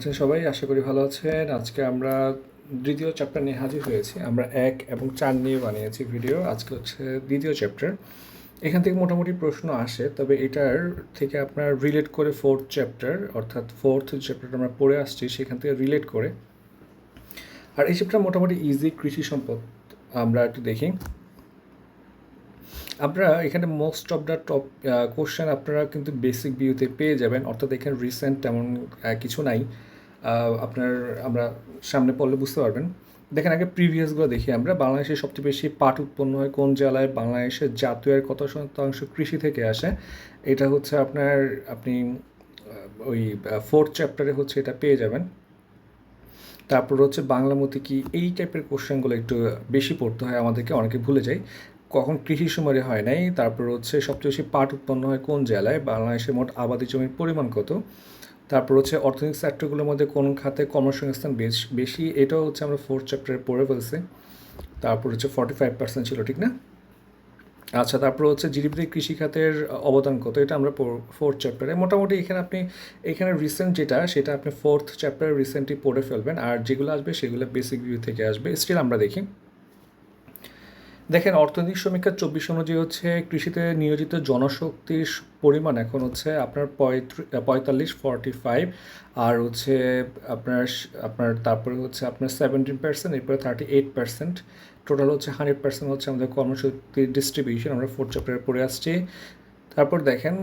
আছেন সবাই? আশা করি ভালো আছেন। আজকে আমরা দ্বিতীয় চ্যাপ্টার নিয়ে হাজির হয়েছি। আমরা এক এবং চার নিয়ে বানিয়েছি ভিডিও আজকে হচ্ছে দ্বিতীয় চ্যাপ্টার এখান থেকে মোটামুটি প্রশ্ন আসে, তবে এটার থেকে আপনার রিলেট করে ফোর্থ চ্যাপ্টার অর্থাৎ ফোর্থ চ্যাপ্টারটা আমরা পড়ে আসছি, সেখান থেকে রিলেট করে। আর এই চ্যাপ্টার মোটামুটি ইজি কৃষি সম্পদ। আমরা একটু দেখি। আপনারা এখানে most of the top question আপনারা কিন্তু বেসিক ভিউতে পেয়ে যাবেন। অর্থাৎ এখানে রিসেন্ট তেমন কিছু নাই। আপনার আমরা সামনে পড়লে বুঝতে পারবেন। দেখেন আগে প্রিভিয়াসগুলো দেখি আমরা। বাংলাদেশে সবচেয়ে বেশি পাট উৎপন্ন হয় কোন জেলায়? বাংলাদেশের জাতীয় কত শতাংশ কৃষি থেকে আসে? এটা হচ্ছে আপনার আপনি ওই ফোর্থ চ্যাপ্টারে হচ্ছে এটা পেয়ে যাবেন। তারপর হচ্ছে বাংলামতি কি এই টাইপের কোশ্চেনগুলো একটু বেশি পড়তে হয়, আমাদেরকে অনেকে ভুলে যায়। কখন কৃষি সময় হয় নাই? তারপর হচ্ছে সবচেয়ে বেশি পাট উৎপন্ন হয় কোন জেলায়? বাংলাদেশের মোট আবাদি জমির পরিমাণ কত? তারপর হচ্ছে অর্থনৈতিক সেক্টরগুলোর মধ্যে কোন খাতে কর্মসংস্থান বেশ, বেশি, এটাও হচ্ছে আমরা ফোর্থ চ্যাপ্টারে পড়ে ফেলছি তারপর হচ্ছে ফর্টি ফাইভ পার্সেন্ট ছিল, ঠিক না? আচ্ছা তারপর হচ্ছে জিডিপিতে কৃষি খাতের অবদান কত? এটা আমরা ফোর্থ চ্যাপ্টারে মোটামুটি এখানে আপনি, এখানে রিসেন্ট যেটা, সেটা আপনি ফোর্থ চ্যাপ্টারে রিসেন্টলি পড়ে ফেলবেন। আর যেগুলো আসবে, সেগুলো বেসিক ভিউ থেকে আসবে। স্টিল আমরা দেখি। দেখেন, অর্থনৈতিক সমীক্ষা চব্বিশ অনুযায়ী হচ্ছে কৃষিতে নিয়োজিত জনশক্তির পরিমাণ এখন হচ্ছে আপনার পঁয়ত্রিশ পঁয়তাল্লিশ ফর্টি ফাইভ আর হচ্ছে আপনার আপনার তারপরে হচ্ছে আপনার সেভেন্টিন পার্সেন্ট এরপরে থার্টি এইট পার্সেন্ট টোটাল হচ্ছে হান্ড্রেড পার্সেন্ট হচ্ছে আমাদের কর্মশক্তির ডিস্ট্রিবিউশন আমরা ফোর্থ চ্যাপ্টারে পড়ে আসছি। তারপর দেখেন,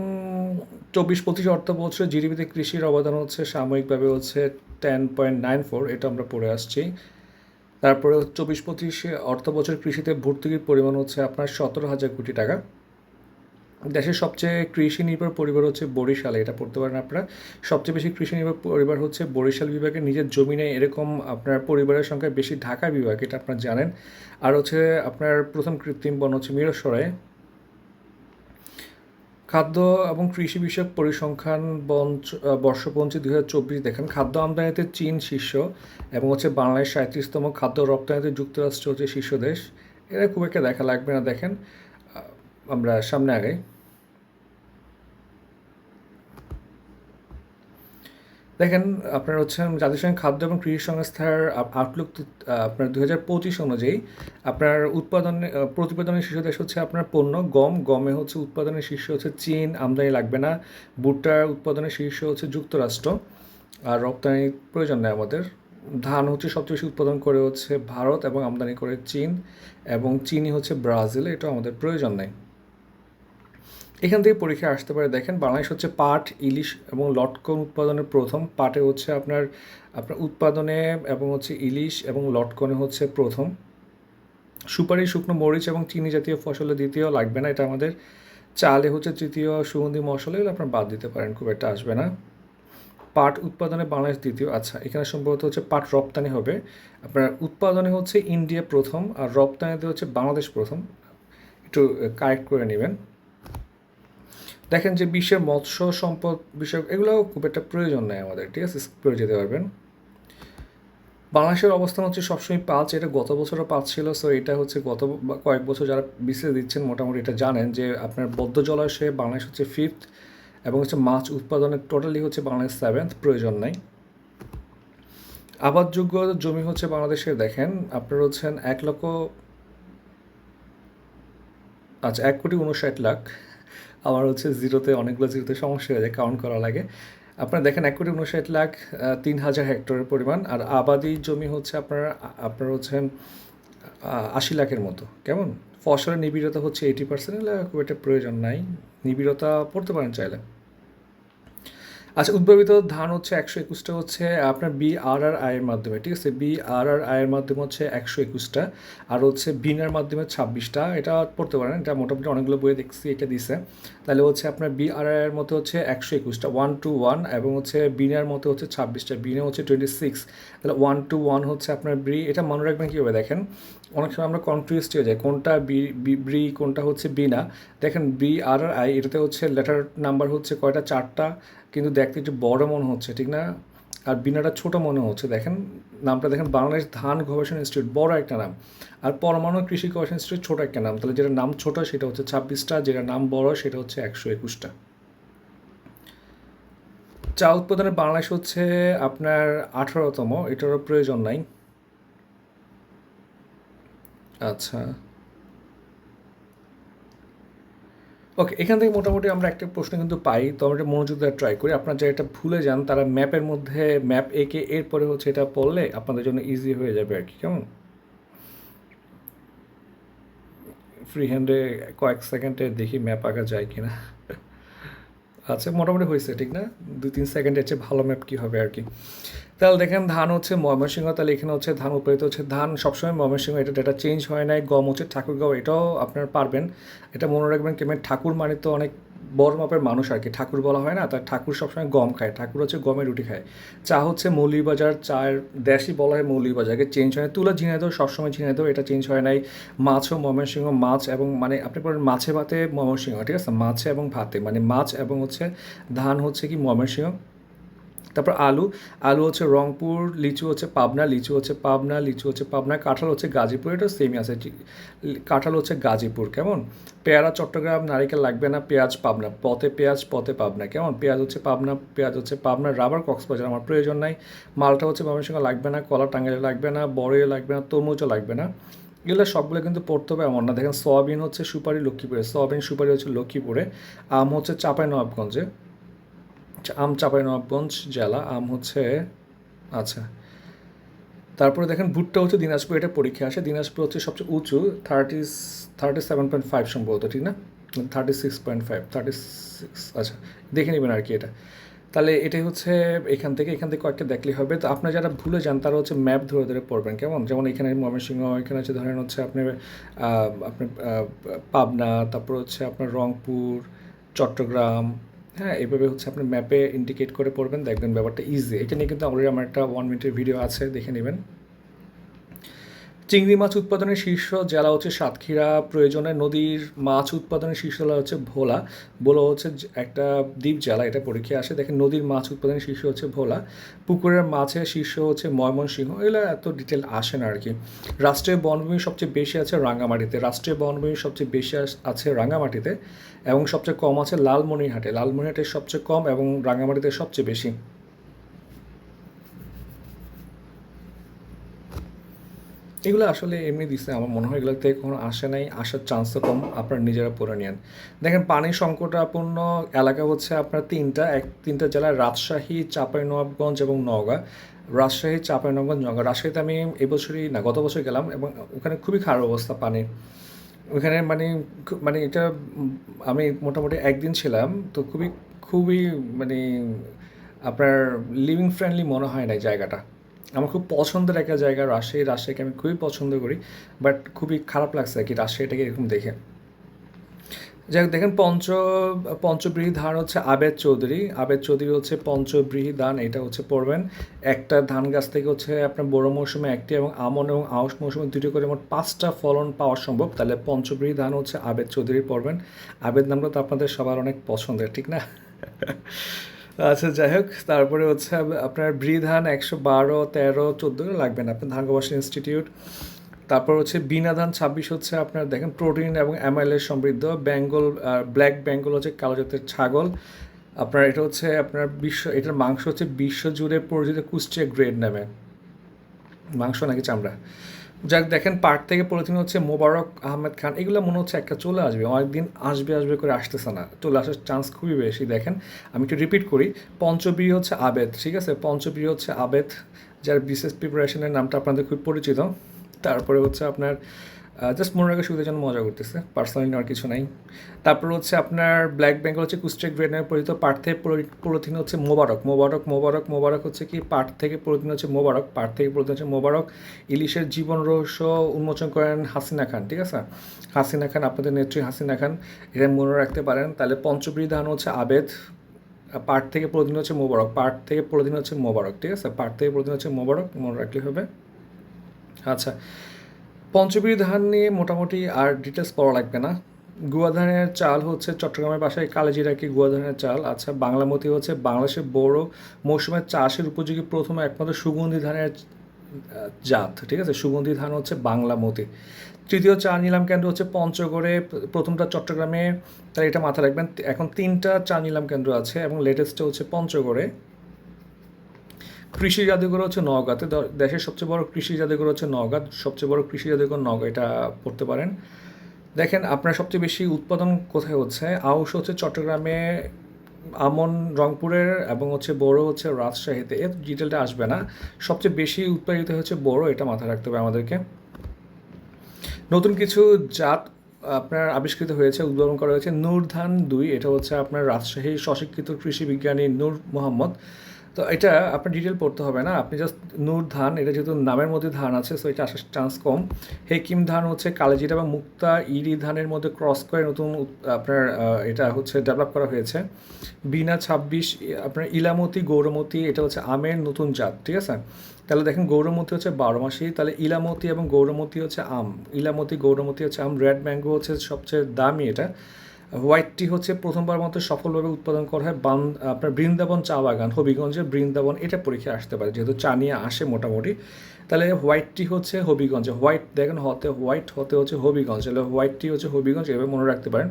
চব্বিশ, পঁচিশ অর্থ বছরে জিডিপিতে কৃষির অবদান হচ্ছে সাময়িকভাবে হচ্ছে টেন পয়েন্ট নাইন ফোর এটা আমরা পড়ে আসছি। তারপরে চব্বিশ পঁচিশে অর্থ বছর কৃষিতে ভর্তুকির পরিমাণ হচ্ছে আপনার সতেরো হাজার কোটি টাকা। দেশের সবচেয়ে কৃষি নির্ভর পরিবার হচ্ছে বরিশালে, এটা পড়তে পারেন আপনারা। সবচেয়ে বেশি কৃষি নির্ভর পরিবার হচ্ছে বরিশাল বিভাগে নিজের জমি নেই এরকম আপনার পরিবারের সংখ্যা বেশি ঢাকা বিভাগ, এটা আপনারা জানেন। আর হচ্ছে আপনার প্রথম কৃত্রিম বন হচ্ছে মিরসরায় খাদ্য এবং কৃষি বিষয়ক পরিসংখ্যান বঞ্চ বর্ষপঞ্চী দুই হাজার চব্বিশ দেখেন, খাদ্য আমদানিতে চীন শীর্ষ এবং হচ্ছে বাংলাদেশ সাঁত্রিশতম খাদ্য রপ্তানিতে যুক্তরাষ্ট্র হচ্ছে শীর্ষ দেশ। এরা খুব একটা দেখা লাগবে না, দেখেন আমরা সামনে আগাই। দেখেন, আপনার হচ্ছে জাতিসংঘ খাদ্য এবং কৃষি সংস্থার আউটলুক আপনার দু হাজার পঁচিশ অনুযায়ী আপনার উৎপাদনে প্রতিবেদনের শীর্ষ দেশ হচ্ছে আপনার পণ্য, গম, গমে হচ্ছে উৎপাদনের শীর্ষ হচ্ছে চীন, আমদানি লাগবে না। ভুট্টার উৎপাদনের শীর্ষ হচ্ছে যুক্তরাষ্ট্র। আর রপ্তানি প্রয়োজন নেই আমাদের। ধান হচ্ছে সবচেয়ে বেশি উৎপাদন করে হচ্ছে ভারত এবং আমদানি করে চীন এবং চিনি হচ্ছে ব্রাজিল এটা আমাদের প্রয়োজন নেই। এখান থেকে পরীক্ষা আসতে পারে। দেখেন, বাংলাদেশ হচ্ছে পাট, ইলিশ এবং লটকন উৎপাদনের প্রথম। পাটে হচ্ছে আপনার আপনার উৎপাদনে এবং হচ্ছে ইলিশ এবং লটকনে হচ্ছে প্রথম। সুপারি, শুকনো মরিচ এবং চিনি জাতীয় ফসলের দ্বিতীয় লাগবে না। এটা আমাদের চালে হচ্ছে তৃতীয় সুগন্ধি মশলা, এগুলো আপনার বাদ দিতে পারেন, খুব একটা আসবে না। পাট উৎপাদনে বাংলাদেশ দ্বিতীয়। আচ্ছা এখানে সম্ভবত হচ্ছে পাট রপ্তানি হবে। আপনার উৎপাদনে হচ্ছে ইন্ডিয়া প্রথম আর রপ্তানিতে হচ্ছে বাংলাদেশ প্রথম। একটু কারেক্ট করে নেবেন। দেখেন যে বিশ্বের মৎস্য সম্পদ বিষয় এগুলো খুব একটা প্রয়োজন নেই আমাদের, ঠিক আছে? করে যেতে পারবেন। বাংলাদেশের অবস্থান হচ্ছে সবসময় পাঁচ এটা গত বছরও পাঁচ ছিল সো এটা হচ্ছে গত কয়েক বছর যারা বিসিএস দিচ্ছেন মোটামুটি এটা জানেন যে আপনার বদ্ধ জলাশয়ে বাংলাদেশ হচ্ছে ফিফথ এবং হচ্ছে মাছ উৎপাদনের টোটালি হচ্ছে বাংলাদেশ সেভেন্থ প্রয়োজন নাই। আবাদযোগ্য জমি হচ্ছে বাংলাদেশের, দেখেন আপনার হচ্ছেন এক লক্ষ আচ্ছা এক কোটি উনষাট লাখ। আমার হচ্ছে জিরোতে, অনেকগুলো জিরোতে সমস্যা হয়ে যায় কাউন্ট করা লাগে। আপনারা দেখেন, এক কোটি উনষাট লাখ তিন হাজার হেক্টরের পরিমাণ, আর আবাদি জমি হচ্ছে আপনার আপনার হচ্ছেন আশি লাখের মতো। কেমন? ফসলের নিবিড়তা হচ্ছে এইটি পার্সেন্ট খুব একটা প্রয়োজন নাই। নিবিড়তা পড়তে পারেন চাইলে। আচ্ছা উদ্ভাবিত ধান হচ্ছে একশো একুশটা হচ্ছে আপনার বি আর আর আয়ের মাধ্যমে, ঠিক আছে? বি আর আর আয়ের মাধ্যমে হচ্ছে একশো একুশটা, আর হচ্ছে বিনার মাধ্যমে ছাব্বিশটা, এটা পড়তে পারেন, এটা মোটামুটি অনেকগুলো বইয়ে দেখছি, এটা দিছে। তাহলে হচ্ছে আপনার বি আর আয়ের মতো হচ্ছে একশো একুশটা ওয়ান টু ওয়ান এবং হচ্ছে বিনার মতো হচ্ছে ছাব্বিশটা, বিনে হচ্ছে টোয়েন্টি সিক্স তাহলে ওয়ান টু ওয়ান হচ্ছে আপনার ব্রি এটা মনে রাখবেন কীভাবে? দেখেন, অনেক সময় আমরা কনফিউজড হয়ে যাই, কোনটা বি- ব্রি কোনটা হচ্ছে বিনা দেখেন বি আর আর আই এটাতে হচ্ছে লেটার নাম্বার হচ্ছে কয়টা? চারটা কিন্তু দেখতে একটু বড় মনে হচ্ছে, ঠিক না? আর বিনাটা ছোট মনে হচ্ছে। দেখেন, নামটা দেখেন, বাংলাদেশ ধান গবেষণা ইনস্টিটিউট, বড় একটা নাম। আর পরমাণু কৃষি গবেষণা ইনস্টিটিউট ছোট একটা নাম। তাহলে যেটা নাম ছোট, সেটা হচ্ছে ছাব্বিশটা, যেটা নাম বড়, সেটা হচ্ছে একশো একুশটা। চা উৎপাদনে বাংলাদেশ হচ্ছে আপনার আঠারোতম, এটারও প্রয়োজন নাই। আচ্ছা। ওকে এখান থেকে মোটামুটি আমরা একটা প্রশ্ন কিন্তু পাই, তো আমরা এটা মনোযোগ দেওয়ার ট্রাই করি। আপনারা যারা এটা ভুলে যান, তারা ম্যাপের মধ্যে ম্যাপ এঁকে এরপরে হচ্ছে এটা পড়লে আপনাদের জন্য ইজি হয়ে যাবে আর কি, কেমন? ফ্রি হ্যান্ডে কয়েক সেকেন্ডে দেখি ম্যাপ আঁকা যায় কিনা। আচ্ছা মোটামুটি হয়েছে, ঠিক না? দুই, তিন সেকেন্ডের চেয়ে ভালো ম্যাপ কী হবে আর কি? তাহলে দেখেন ধান হচ্ছে ময়মনসিংহ, তাহলে এখানে হচ্ছে ধান উৎপাদিত হচ্ছে। ধান সবসময় ময়মনসিংহ, এটা ডেটা চেঞ্জ হয় নাই, গম হচ্ছে ঠাকুরগাঁও, এটাও আপনারা পারবেন। এটা মনে রাখবেন কি মানে ঠাকুর মানে তো অনেক বড় মাপের মানুষ আর কি। ঠাকুর বলা হয় না তার ঠাকুর সবসময় গম খায়, ঠাকুর হচ্ছে গমের রুটি খায়। চা হচ্ছে মৌলিবাজার চায়ের দেশই বলা হয় মৌলিবাজারকে চেঞ্জ হয় তুলা, ঝিনাইদহ, সবসময় ঝিনাইদহ, এটা চেঞ্জ হয় নাই। মাছও ময়মনসিংহ, মাছ এবং মানে আপনি বলেন মাছে ভাতে ময়মনসিংহ, ঠিক আছে? মাছে এবং ভাতে মানে মাছ এবং হচ্ছে ধান হচ্ছে কি ময়মনসিংহ। তারপর আলু আলু হচ্ছে রংপুর, লিচু হচ্ছে পাবনা, লিচু হচ্ছে পাবনা, লিচু হচ্ছে পাবনা, কাঁঠাল হচ্ছে গাজীপুর, এটা সেমই আছে কাঁঠাল হচ্ছে গাজীপুর, কেমন? পেয়ারা চট্টগ্রাম, নারিকেল লাগবে না, পেঁয়াজ পাবনা, পথে পেঁয়াজ, পথে পাবনা, কেমন? পেঁয়াজ হচ্ছে পাবনা, পেঁয়াজ হচ্ছে পাবনা, রাবার, কক্সবাজার, আমার প্রয়োজন নাই, মালটা হচ্ছে সঙ্গে লাগবে না, কলা টাঙ্গাইলে লাগবে না বড়ই লাগবে না, তরমুজও লাগবে না, এগুলো সবগুলো কিন্তু পড়তে হবে এমন না, দেখেন সয়াবিন হচ্ছে সুপারি লক্ষ্মীপুরে, সয়াবিন সুপারি হচ্ছে লক্ষ্মীপুরে, আম হচ্ছে চাপাই নবাবগঞ্জে আম চাঁপাইনবাবগঞ্জ জেলা, আম হচ্ছে আচ্ছা। তারপরে দেখেন ভুট্টা হচ্ছে দিনাজপুর, এটা পরীক্ষা আসে। দিনাজপুর হচ্ছে সবচেয়ে উঁচু thirty thirty seven point five সম্ভবত, ঠিক না? Thirty six point five thirty six আচ্ছা দেখে নেবেন আর কি এটা। তাহলে এটাই হচ্ছে এখান থেকে এখান থেকে কয়েকটা দেখলেই হবে। তো আপনারা যারা ভুলে যান, তারা হচ্ছে ম্যাপ ধরে ধরে পড়বেন, কেমন? যেমন এখানে ময়মনসিংহ, এখানে হচ্ছে ধরেন হচ্ছে আপনার আপনার পাবনা, তারপর হচ্ছে আপনার রংপুর, চট্টগ্রাম হ্যাঁ এভাবে হচ্ছে আপনি ম্যাপে ইন্ডিকেট করে পড়বেন, দেখবেন ব্যাপারটা ইজি এটা নিয়ে কিন্তু অলরেডি আমার একটা ওয়ান মিনিটের ভিডিও আছে, দেখে নেবেন। চিংড়ি মাছ উৎপাদনের শীর্ষ জেলা হচ্ছে সাতক্ষীরা, প্রয়োজনে নদীর মাছ উৎপাদনের শীর্ষ জেলা হচ্ছে ভোলা। ভোলা হচ্ছে একটা দ্বীপ জেলা, এটা পরীক্ষা আসে। দেখেন, নদীর মাছ উৎপাদনের শীর্ষ হচ্ছে ভোলা। পুকুরের মাছের শীর্ষ হচ্ছে ময়মনসিংহ। এগুলো এত ডিটেল আসে না আর কি রাষ্ট্রীয় বনভূমি সবচেয়ে বেশি আছে রাঙ্গামাটিতে। রাষ্ট্রীয় বনভূমি সবচেয়ে বেশি আছে রাঙ্গামাটিতে এবং সবচেয়ে কম আছে লালমনিরহাটে। লালমনিরহাটে সবচেয়ে কম এবং রাঙ্গামাটিতে সবচেয়ে বেশি। এগুলো আসলে এমনি দিচ্ছে আমার মনে হয় এগুলোতে কোনো আসে নাই, আসার চান্সও কম, আপনারা নিজেরা পড়ে নেন। দেখেন, পানি সংকটাপন্ন এলাকা হচ্ছে আপনার তিনটা, এক, তিনটা জেলা রাজশাহী, চাঁপাইনবাবগঞ্জ এবং নওগাঁ। রাজশাহী, চাঁপাইনবাবগঞ্জ, নওগাঁ। রাজশাহীতে আমি এবছরই না, গত বছর গেলাম এবং ওখানে খুবই খারাপ অবস্থা পানির ওখানে মানে মানে এটা আমি মোটামুটি একদিন ছিলাম, তো খুবই খুবই মানে আপনার লিভিং ফ্রেন্ডলি মনে হয় না জায়গাটা। আমার খুব পছন্দের একটা জায়গা রাজশাহী। রাজশাহীকে আমি খুবই পছন্দ করি বাট খুবই খারাপ লাগছে আর কি রাজশাহীটাকে এরকম দেখে। যাই হোক, দেখেন পঞ্চ পঞ্চব্রীহি ধান হচ্ছে আবেদ চৌধুরী। আবেদ চৌধুরী হচ্ছে পঞ্চব্রীহি ধান এটা হচ্ছে পড়বেন। একটা ধান গাছ থেকে হচ্ছে আপনার বড় মৌসুমে একটি এবং আমন এবং আউশ মৌসুমে দুটি করে মোট পাঁচটা ফলন পাওয়া সম্ভব। তাহলে পঞ্চব্রীহি ধান হচ্ছে আবেদ চৌধুরী পড়বেন। আবেদ নামটা তো আপনাদের সবার অনেক পছন্দের, ঠিক না? আচ্ছা যাই হোক, তারপরে হচ্ছে আপনার ব্রি ধান একশো বারো, তেরো, চোদ্দ লাগবে না, আপনার ধান গবেষণা ইনস্টিটিউট। তারপর হচ্ছে বিনা ধান ছাব্বিশ হচ্ছে আপনার দেখেন প্রোটিন এবং অ্যামাইলের সমৃদ্ধ বেঙ্গল ব্ল্যাক বেঙ্গল হচ্ছে কালো জাতের ছাগল। আপনার এটা হচ্ছে আপনার বিশ্ব, এটার মাংস হচ্ছে বিশ্ব জুড়ে পরিচিত কুষ্টিয়া গ্রেড নামে। মাংস নাকি চামড়া? যাক, দেখেন পার্ট থেকে পলিথিন হচ্ছে মোবারক আহমেদ খান। এগুলো মনে হচ্ছে একটা চলে আসবে, অনেকদিন আসবে আসবে করে আসতেছে না। চলে আসার চান্স খুবই বেশি, দেখেন। আমি একটু রিপিট করি, পঞ্চবী হচ্ছে আবেদ, ঠিক আছে? পঞ্চবী হচ্ছে আবেদ, যার বিশেষ প্রিপারেশনের নামটা আপনাদের খুব পরিচিত। তারপরে হচ্ছে আপনার জাস্ট মনে রাখার সুবিধার জন্য মজা করতেছে পার্সোনালি আর কিছু নাই। তারপর হচ্ছে আপনার ব্ল্যাক বেঙ্গল হচ্ছে কুস্টেক গ্রেড নামে পরিচিত পাট থেকে পলিথিন হচ্ছে মোবারক মোবারক মোবারক মোবারক হচ্ছে কি পাট থেকে পলিথিন হচ্ছে মোবারক পাট থেকে পলিথিন হচ্ছে মোবারক। ইলিশের জীবন রহস্য উন্মোচন করেন হাসিনা খান, ঠিক আছে? হাসিনা খান, আপনাদের নেত্রী হাসিনা খান, এটা মনে রাখতে পারেন। তাহলে পঞ্চপ্রী ধান হচ্ছে আবেদ পাট থেকে পলিথিন হচ্ছে মোবারক পাট থেকে পলিথিন হচ্ছে মোবারক, ঠিক আছে? পাট থেকে পলিথিন হচ্ছে মোবারক, মনে রাখলে হবে। আচ্ছা পঞ্চবীর ধান নিয়ে মোটামুটি আর ডিটেলস পড়া লাগবে না। গুয়া ধানের চাল হচ্ছে চট্টগ্রামের বাসায় কালেজিরাকি গুয়া ধানের চাল? আচ্ছা বাংলামতি হচ্ছে বাংলাদেশের বড় মৌসুমের চাষের উপযোগী প্রথম একমাত্র সুগন্ধি ধানের জাত, ঠিক আছে? সুগন্ধি ধান হচ্ছে বাংলামতি। তৃতীয় চা নিলাম কেন্দ্র হচ্ছে পঞ্চগড়ে, প্রথমটা চট্টগ্রামে। তাহলে এটা মাথায় রাখবেন, এখন তিনটা চা নিলাম কেন্দ্র আছে এবং লেটেস্টটা হচ্ছে পঞ্চগড়ে। কৃষি জাদুঘর হচ্ছে নওগাঁতে। দেশের সবচেয়ে বড় কৃষি জাদুঘর হচ্ছে নওগাঁ। সবচেয়ে বড় কৃষি জাদুঘর নওগাঁ, এটা পড়তে পারেন। দেখেন, আপনার সবচেয়ে বেশি উৎপাদন কোথায় হচ্ছে? আউশ হচ্ছে চট্টগ্রামে, আমন, রংপুরের এবং হচ্ছে বড় হচ্ছে রাজশাহীতে। এর ডিটেলটা আসবে না। সবচেয়ে বেশি উৎপাদিত হচ্ছে বড়, এটা মাথায় রাখতে হবে আমাদেরকে। নতুন কিছু জাত আপনার আবিষ্কৃত হয়েছে, উদ্ভাবন করা হয়েছে। নূর ধান দুই, এটা হচ্ছে আপনার রাজশাহী স্বশিক্ষিত কৃষি বিজ্ঞানী নূর মোহাম্মদ। তো এটা আপনার ডিটেল পড়তে হবে না। আপনি জাস্ট নূর ধান, এটা যেহেতু নামের মধ্যে ধান আছে সো এটা আসার চান্স কম। হেকিম ধান হচ্ছে কালেজিরা বা মুক্তা ইরি ধানের মধ্যে ক্রস করে নতুন আপনার এটা হচ্ছে ডেভেলপ করা হয়েছে। বিনা ছাব্বিশ, আপনার ইলামতি, গৌরমতি, এটা হচ্ছে আমের নতুন জাত, ঠিক আছে? তাহলে দেখেন গৌরমতি হচ্ছে বারো মাসি, তাহলে ইলামতি এবং গৌরমতি হচ্ছে আম। ইলামতি, গৌরমতি হচ্ছে আম রেড ম্যাঙ্গো হচ্ছে সবচেয়ে দামি এটা। হোয়াইট টি হচ্ছে প্রথমবার মতো সফলভাবে উৎপাদন করা হয় বান আপনার বৃন্দাবন চা বাগান, হবিগঞ্জের বৃন্দাবন। এটা পরীক্ষায় আসতে পারে, যেহেতু চা নিয়ে আসে মোটামুটি। তাহলে হোয়াইট টি হচ্ছে হবিগঞ্জে হোয়াইট দেখেন হতে হোয়াইট হতে হচ্ছে হবিগঞ্জ। তাহলে হোয়াইট টি হচ্ছে হবিগঞ্জ, এভাবে মনে রাখতে পারেন।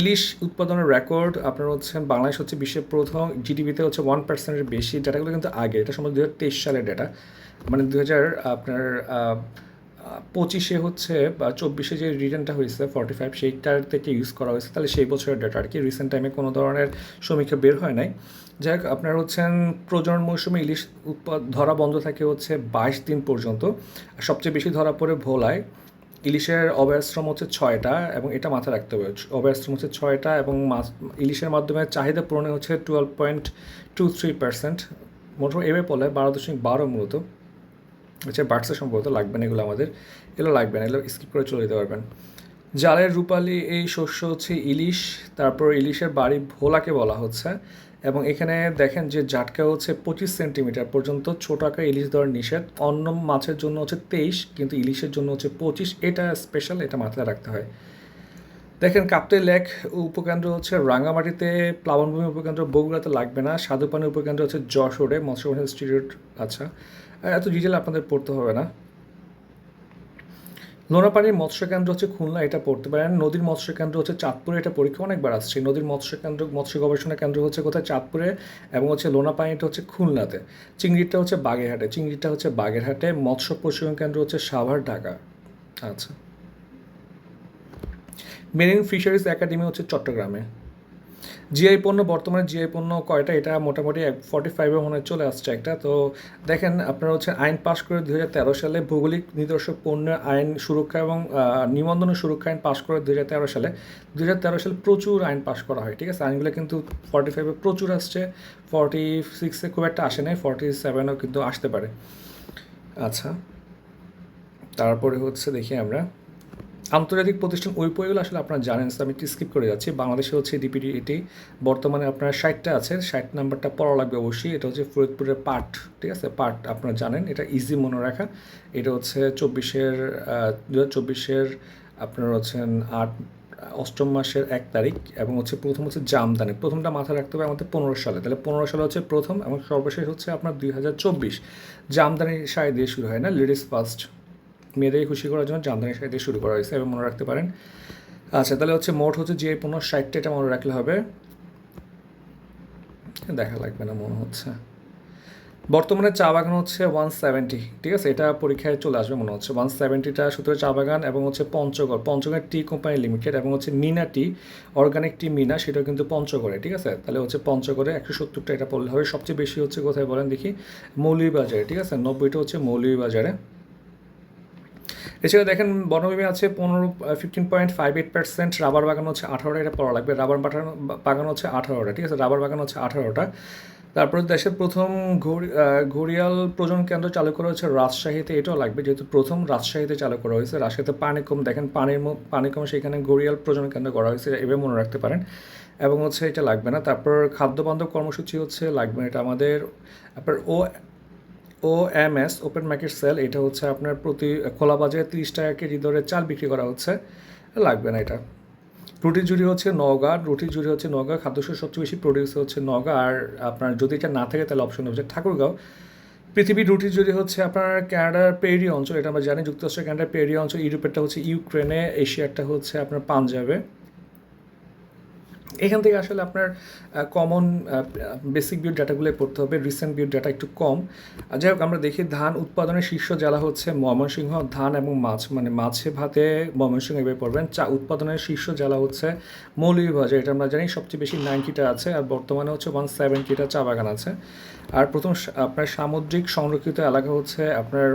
ইলিশ উৎপাদনের রেকর্ড আপনার হচ্ছে বাংলাদেশ হচ্ছে বিশ্বের প্রথম জিডিপিতে হচ্ছে ওয়ান পার্সেন্টের বেশি। ডাটাগুলো কিন্তু আগে, এটা সম্বন্ধে দু সালের ডেটা মানে দু হাজার, আপনার পঁচিশে হচ্ছে বা চব্বিশে যে রিটার্নটা হয়েছে ফর্টি ফাইভ সেইটার থেকে ইউজ করা হয়েছে। তাহলে সেই বছরের ডেটা আর কি রিসেন্ট টাইমে কোনো ধরনের সমীক্ষা বের হয় নাই। যাই হোক আপনার হচ্ছেন প্রজনন মৌসুমে ইলিশ উৎপাদ, ধরা বন্ধ থাকে হচ্ছে বাইশ দিন পর্যন্ত। সবচেয়ে বেশি ধরা পড়ে ভোলায়। ইলিশের অভয়াশ্রম হচ্ছে ছয়টা এবং এটা মাথায় রাখতে হবে। অভয়াশ্রম হচ্ছে ছয়টা এবং মাছ, ইলিশের মাধ্যমে চাহিদা পূরণে হচ্ছে twelve point two three percent মোটামুটি এভাবে বলে বারো দশমিক বারো মূলত। আচ্ছা বার্ডসে সম্ভবত লাগবে না, এগুলো আমাদের, এগুলো লাগবে না, এগুলো স্কিপ করে চলে যেতে পারবেন। জালের রূপালি এই শস্য হচ্ছে ইলিশ, তারপর ইলিশের বাড়ি ভোলাকে বলা হচ্ছে, এবং এখানে দেখেন যে জাটকা হচ্ছে পঁচিশ সেন্টিমিটার পর্যন্ত, ছোট আকার ইলিশ দেওয়ার নিষেধ, অন্য মাছের জন্য হচ্ছে তেইশ, কিন্তু ইলিশের জন্য হচ্ছে পঁচিশ, এটা স্পেশাল এটা মাথায় রাখতে হয়। দেখেন কাপ্তে লেক উপকেন্দ্র হচ্ছে রাঙামাটিতে, প্লাবনভূমি উপকেন্দ্র বগুড়াতে লাগবে না সাধুপানি উপকেন্দ্র হচ্ছে যশোরে মৎস্য ইনস্টিটিউট আচ্ছা। এত ডিটেল আপনাদের পড়তে হবে না। লোনাপানির মৎস্য কেন্দ্র হচ্ছে খুলনা, এটা পড়তে পারেন। নদীর মৎস্য কেন্দ্র হচ্ছে চাঁদপুরে, এটা পরীক্ষা অনেকবার আসছে। নদীর মৎস্য কেন্দ্র মৎস্য গবেষণা কেন্দ্র হচ্ছে কোথায়? চাঁদপুরে এবং হচ্ছে লোনাপানিটা হচ্ছে খুলনাতে। চিংড়িটা হচ্ছে বাগেরহাটে। চিংড়িটা হচ্ছে বাগেরহাটে। মৎস্য প্রশিক্ষণ কেন্দ্র হচ্ছে সাভার, ঢাকা। আচ্ছা। মেরিন ফিশারিজ একাডেমি হচ্ছে চট্টগ্রামে। জিআই পণ্য, বর্তমানে জিআই পণ্য কয়টা? এটা মোটামুটি ফর্টি ফাইভে মনে চলে আসছে একটা। তো দেখেন, আপনারা হচ্ছে আইন পাশ করে দু তেরো সালে ভৌগোলিক নিদর্শক পণ্যের আইন সুরক্ষা এবং নিবন্ধন সুরক্ষা আইন পাশ করে দু তেরো সালে দু তেরো সালে প্রচুর আইন পাশ করা হয়, ঠিক আছে? আইনগুলো কিন্তু ফর্টি ফাইভে প্রচুর আসছে। ফর্টি সিক্সে খুব একটা আসে নাই ফর্টি সেভেনও কিন্তু আসতে পারে। আচ্ছা তারপরে হচ্ছে দেখি আমরা। আন্তর্জাতিক প্রতিষ্ঠান ওই বইগুলো আসলে আপনারা জানেন আমি একটু স্কিপ করে যাচ্ছি। বাংলাদেশে হচ্ছে ডিপিডি এটি, বর্তমানে আপনার ষাটটা আছে ষাট নাম্বারটা পড়া লাগবে অবশ্যই। এটা হচ্ছে ফরিদপুরের পাঠ ঠিক আছে? পাঠ আপনারা জানেন, এটা ইজি মনে রাখা। এটা হচ্ছে চব্বিশের দু হাজার চব্বিশের আপনার হচ্ছেন আট, অষ্টম মাসের এক তারিখ এবং হচ্ছে প্রথম হচ্ছে জামদানি। প্রথমটা মাথায় রাখতে হবে আমাদের পনেরো সালে। তাহলে পনেরো সালে হচ্ছে প্রথম এবং সর্বশেষ হচ্ছে আপনার দুই হাজার চব্বিশ। জামদানি শাড়ি দিয়ে শুরু হয় না, লেডিস ফার্স্ট। মেয়েদেরকে খুশি করার জন্য জামদানি শাড়ি দিয়ে শুরু করা হয়েছে এবং মনে রাখতে পারেন। আচ্ছা তাহলে হচ্ছে মোট হচ্ছে যে পনেরো ষাটটা এটা মনে রাখলে হবে। দেখা লাগবে না, মনে হচ্ছে। বর্তমানে চা বাগান হচ্ছে ওয়ান সেভেন্টি ঠিক আছে? এটা পরীক্ষায় চলে আসবে মনে হচ্ছে। ওয়ান সেভেন্টিটা সুতরাং চা বাগান এবং হচ্ছে Panchagarh Panchagarh tea company limited এবং হচ্ছে Meena tea organic tea Meena, সেটাও কিন্তু পঞ্চগড়ে, ঠিক আছে? তাহলে হচ্ছে পঞ্চগড়ে একশো সত্তরটা এটা পড়লে হবে। সবচেয়ে বেশি হচ্ছে কোথায় বলেন দেখি? মৌলভীবাজারে, ঠিক আছে? নব্বইটা হচ্ছে মৌলভীবাজারে। এছাড়া দেখেন বনভূমি আছে পনেরো fifteen point five eight percent rubber বাগান হচ্ছে আঠারোটা, এটা পড়া লাগবে। রাবার বাগান বাগান হচ্ছে আঠারোটা, ঠিক আছে? রাবার বাগান হচ্ছে আঠারোটা। তারপরে দেশের প্রথম ঘড়ি- ঘড়িয়াল প্রজনন কেন্দ্র চালু করা হয়েছে রাজশাহীতে, এটাও লাগবে। যেহেতু প্রথম রাজশাহীতে চালু করা হয়েছে, রাজশাহীতে পানি কম, দেখেন পানির পানি কম সেখানে ঘড়িয়াল প্রজনন কেন্দ্র করা হয়েছে এভাবে মনে রাখতে পারেন। এবং হচ্ছে এটা লাগবে না। তারপর খাদ্য বান্ধব কর্মসূচি হচ্ছে, লাগবে না এটা আমাদের। তারপর ও O M S open market sale এটা হচ্ছে আপনার প্রতি খোলা বাজারে তিরিশ টাকা কেজি দরে চাল বিক্রি করা হচ্ছে। লাগবে না এটা। রুটি জুড়ি হচ্ছে নওগাঁ, রুটি জুড়ি হচ্ছে নওগাঁ, খাদ্যশস্য সবচেয়ে বেশি প্রডিউস হচ্ছে নওগাঁ। আর আপনার যদি এটা না থাকে, তাহলে অপশন হচ্ছে ঠাকুরগাঁও। পৃথিবীর রুটি জুড়ি হচ্ছে আপনার ক্যানাডার পেরি অঞ্চল, এটা আমরা জানি, যুক্তরাষ্ট্রের ক্যানাডার পেরি অঞ্চল, ইউরোপেরটা হচ্ছে ইউক্রেনে, এশিয়ারটা হচ্ছে আপনার পাঞ্জাবে। এখান থেকে আসলে আপনার কমন বেসিক বিউট ডাটাগুলো পড়তে হবে। রিসেন্ট বিউট ডাটা একটু কম। যাই হোক, আমরা দেখি ধান উৎপাদনের শীর্ষ জেলা হচ্ছে ময়মনসিংহ, ধান এবং মাছ। মানে মাছে ভাতে ময়মনসিংহ এভাবে পড়বেন। চা উৎপাদনের শীর্ষ জেলা হচ্ছে মৌলভীবাজার এটা আমরা জানি সবচেয়ে বেশি নাইনটিটা আছে আর বর্তমানে হচ্ছে ওয়ান সেভেন্টিটা চা বাগান আছে। আর প্রথম আপনার সামুদ্রিক সংরক্ষিত এলাকা হচ্ছে আপনার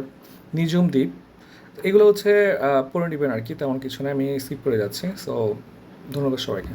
নিজুম দ্বীপ। এগুলো হচ্ছে পড়ে নেবেন আর কি, তেমন কিছু না। আমি স্কিপ করে যাচ্ছি। সো ধন্যবাদ সবাইকে।